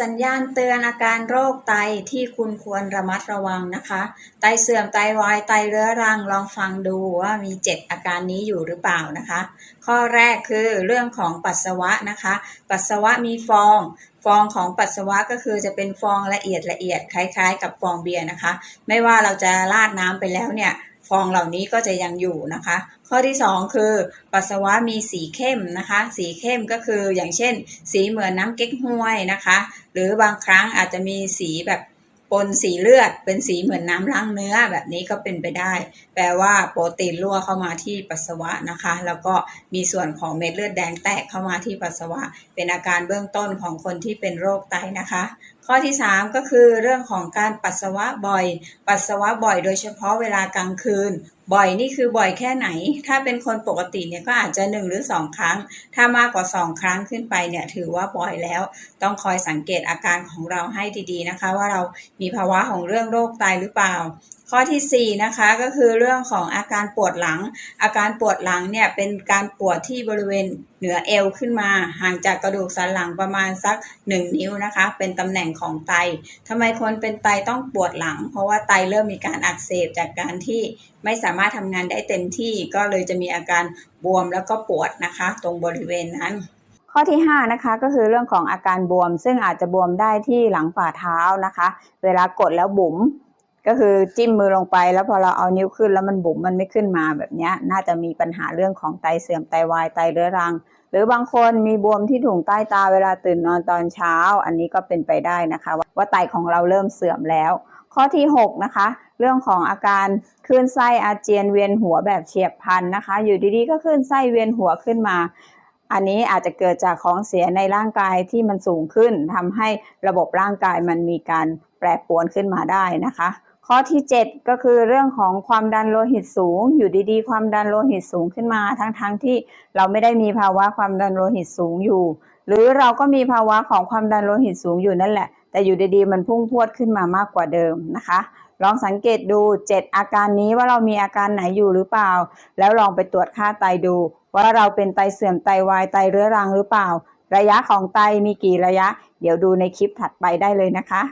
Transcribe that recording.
สัญญาณเตือนอาการโรคไตที่คุณควรระมัดระวังนะคะ ไตเสื่อมไตวายไตเรื้อรังลองฟังดูว่ามี 7 อาการนี้อยู่หรือเปล่านะคะ ข้อแรกคือเรื่องของปัสสาวะนะคะ ปัสสาวะมีฟอง ฟองของปัสสาวะก็คือจะเป็นฟองละเอียดละเอียดคล้าย ๆ กับฟองเบียร์นะคะ ไม่ว่าเราจะราดน้ำไปแล้วเนี่ย ฟองเหล่านี้ก็จะยังอยู่นะคะ ข้อที่ 2 คือ ปัสสาวะมีสีเข้มนะคะ สีเข้มก็คืออย่างเช่น สีเหมือนน้ำเก๊กฮวยนะคะ หรือบางครั้งอาจจะมีสีแบบ ปนสีเลือดเป็นสีเหมือนน้ำล้างเนื้อแบบนี้ก็เป็นไปได้ แปลว่าโปรตีนรั่วเข้ามาที่ปัสสาวะนะคะ แล้วก็มีส่วนของเม็ดเลือดแดงแตกเข้ามาที่ปัสสาวะ เป็นอาการเบื้องต้นของคนที่เป็นโรคไตนะคะ ข้อที่ 3 ก็คือเรื่องของการปัสสาวะบ่อย ปัสสาวะบ่อยโดยเฉพาะเวลากลางคืนบ่อยนี่คือบ่อยแค่ไหน ถ้าเป็นคนปกติเนี่ยก็อาจจะ 1 หรือ 2 ครั้ง ถ้ามากกว่า 2 ครั้งขึ้นไปเนี่ยถือว่าบ่อยแล้ว ต้องคอยสังเกตอาการของเราให้ดีๆนะคะ ว่าเรามีภาวะของเรื่องโรคไตหรือเปล่า ข้อที่4นะคะก็คือเรื่องของอาการปวดหลัง อาการปวดหลังเนี่ยเป็นการปวดที่บริเวณเหนือเอวขึ้นมา ห่างจากกระดูกสันหลังประมาณสัก 1 นิ้วนะคะ เป็นตำแหน่งของไตทำไมคนเป็นไตต้องปวดหลัง เพราะว่าไตเริ่มมีการอักเสบจากการที่ไม่สาามารถทำงานได้เต็มที่ก็เลยจะมีอาการบวมแล้วก็ปวดนะคะ ตรงบริเวณนั้น ข้อที่5นะคะก็คือเรื่องของอาการบวม ซึ่งอาจจะบวมได้ที่หลังฝ่าเท้านะคะ เวลากดแล้วบุ๋มก็คือจิ้มมือลงไปแล้วพอเราเอานิ้วขึ้นแล้วมันบุ๋มมันไม่ขึ้นมาแบบนี้น่าจะมีปัญหาเรื่องของไตเสื่อมไตวายไตเรื้อรัง หรือบางคนมีบวมที่ถุงใต้ตาเวลาตื่นนอนตอนเช้า อันนี้ก็เป็นไปได้นะคะ ว่าไตของเราเริ่มเสื่อมแล้ว ข้อที่ 6 นะคะ เรื่องของอาการคลื่นไส้อาเจียนเวียนหัวแบบเฉียบพลันนะคะ อยู่ดีๆ ก็คลื่นไส้เวียนหัวขึ้นมา อันนี้อาจจะเกิดจากของเสียในร่างกายที่มันสูงขึ้นทำให้ระบบร่างกายมันมีการแปรปรวนขึ้นมาได้นะคะ ข้อที่ 7 ก็คือเรื่องของความดันโลหิตสูง อยู่ดีๆ ความดันโลหิตสูงขึ้นมา ทั้งๆทที่เราไม่ได้มีภาวะความดันโลหิตสูงอยู่ หรือเราก็มีภาวะของความดันโลหิตสูงอยู่นั่นแหละ แต่อยู่ดีๆ มันพุ่งพรวดขึ้นมามากกว่าเดิมนะคะ ลองสังเกตดู 7 อาการนี้ว่าเรามีอาการไหนอยู่หรือเปล่า แล้วลองไปตรวจค่าไตดู ว่าเราเป็นไตเสื่อมไตวายไตเรื้อรังหรือเปล่า ระยะของไตมีกี่ระยะ เดี๋ยวดูในคลิปถัดไปได้เลยนะคะ